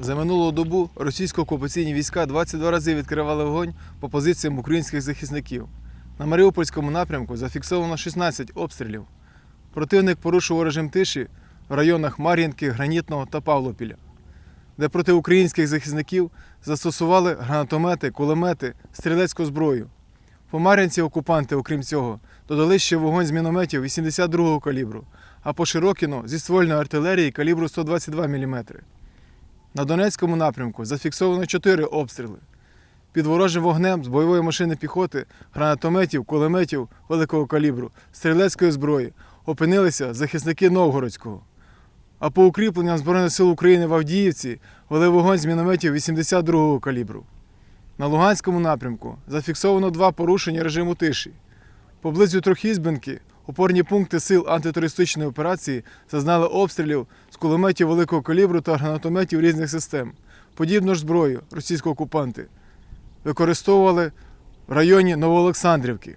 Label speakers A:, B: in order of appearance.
A: За минулу добу російсько-окупаційні війська 22 рази відкривали вогонь по позиціям українських захисників. На Маріупольському напрямку зафіксовано 16 обстрілів. Противник порушував режим тиші в районах Мар'їнки, Гранітного та Павлопіля, де проти українських захисників застосували гранатомети, кулемети, стрілецьку зброю. По Мар'їнці окупанти, окрім цього, додали ще вогонь з мінометів 82-го калібру, а по Широкіну зі ствольної артилерії калібру 122 мм. На Донецькому напрямку зафіксовано 4 обстріли. Під ворожим вогнем з бойової машини піхоти, гранатометів, кулеметів великого калібру, стрілецької зброї опинилися захисники Новгородського. А по укріпленням Збройних сил України в Авдіївці вели вогонь з мінометів 82-го калібру. На Луганському напрямку зафіксовано два порушення режиму тиші. Поблизу Трохізбинки опорні пункти сил антитерористичної операції зазнали обстрілів з кулеметів великого калібру та гранатометів різних систем. Подібну ж зброю російські окупанти використовували в районі Новоолександрівки.